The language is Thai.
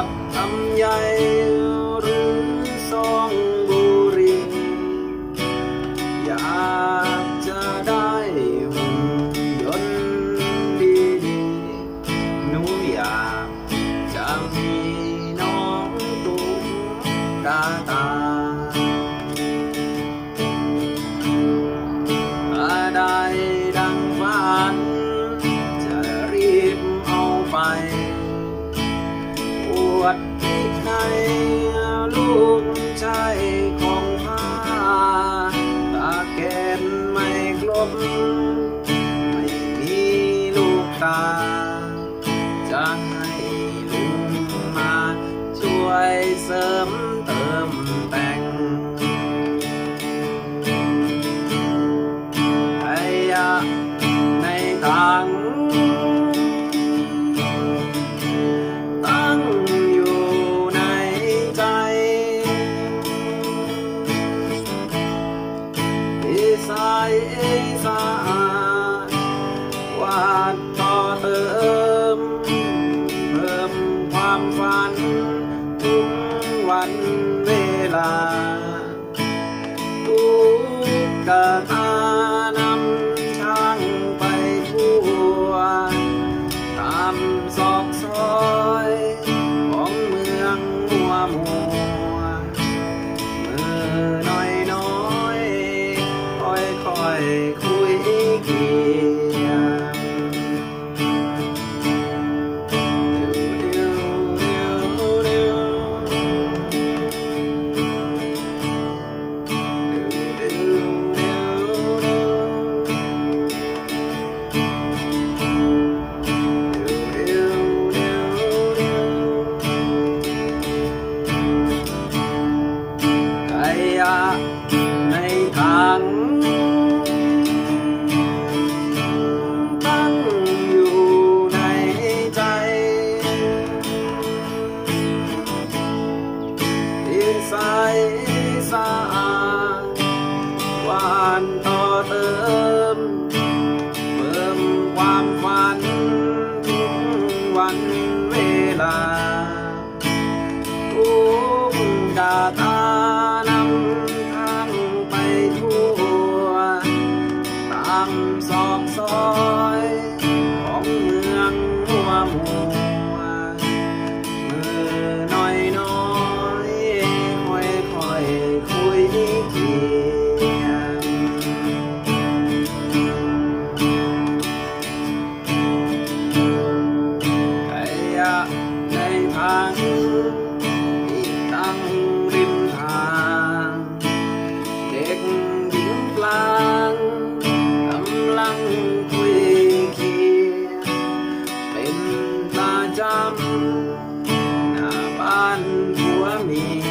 อกทำใหญ่หรือซองบุรีอยากจะได้หุ่นยนต์ดีๆหนูอยากจะมีน้องตุ๊กตาตา วดที่ในลูกชายของข้าตาแกนไม่ครบไม่มีลูกตา จะให้ลุงมาช่วยเสริมเติม วาดต่อเติม เพิ่มความฝัน ทุกวันเวลา ทุกกะตานำช้างไปทั่วตามซอกซอยของเมืองมัวมัวมือน้อยน้อยค่อยค่อยคุยกี ข me.